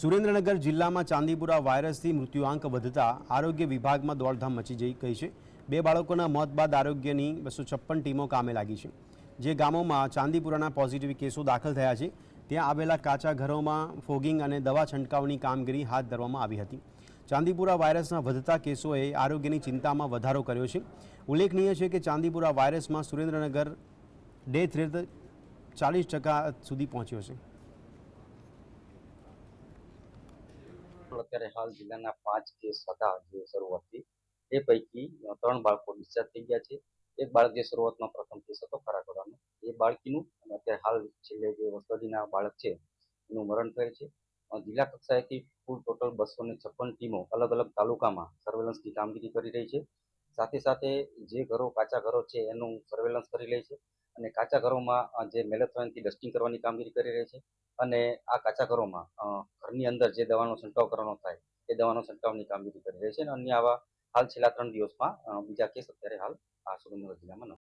સુરેન્દ્રનગર જિલ્લામાં ચાંદીપુરા વાયરસથી મૃત્યુઆંક વધતા આરોગ્ય વિભાગમાં દોડધામ મચી જઈ ગઈ છે. બે બાળકોના મોત બાદ આરોગ્યની બસો છપ્પન ટીમો કામે લાગી છે. જે ગામોમાં ચાંદીપુરાના પોઝિટિવ કેસો દાખલ થયા છે, ત્યાં આવેલા કાચા ઘરોમાં ફોગિંગ અને દવા છંટકાવની કામગીરી હાથ ધરવામાં આવી હતી. ચાંદીપુરા વાયરસના વધતા કેસોએ આરોગ્યની ચિંતામાં વધારો કર્યો છે. ઉલ્લેખનીય છે કે ચાંદીપુરા વાયરસમાં સુરેન્દ્રનગર ડેથ રેટ ચાલીસ ટકા સુધી પહોંચ્યો છે. અત્યારે હાલ જિલ્લાના પાંચ કેસ હતા જે શરૂઆતથી એ પૈકી ત્રણ બાળકો ડિસ્ચાર્જ થઈ ગયા છે. એક બાળક જે શરૂઆતમાં પ્રથમ કેસ હતો ખરાકોડાનો એ બાળકીનું અને અત્યારે હાલ છેલ્લે જે વસ્તુડીના બાળક છે, એનું મરણ થયેલ છે. જિલ્લા કક્ષાએથી કુલ ટોટલ બસો ને છપ્પન ટીમો અલગ અલગ તાલુકામાં સર્વેલન્સની કામગીરી કરી રહી છે. સાથે સાથે જે ઘરો કાચા ઘરો છે, એનું સર્વેલન્સ કરી રહી છે અને કાચા ઘરોમાં જે મેલેથોનથી ડસ્ટિંગ કરવાની કામગીરી કરી રહી છે. અને આ કાચા ઘરોમાં ઘરની અંદર જે દવાનો છંટકાવ કરવાનો થાય, એ દવાનો છંટકાવની કામગીરી કરી રહી છે અને અન્ય આવા હાલ છેલ્લા ત્રણ દિવસમાં બીજા કેસ અત્યારે હાલ આ સુરેન્દ્રનગર જિલ્લામાં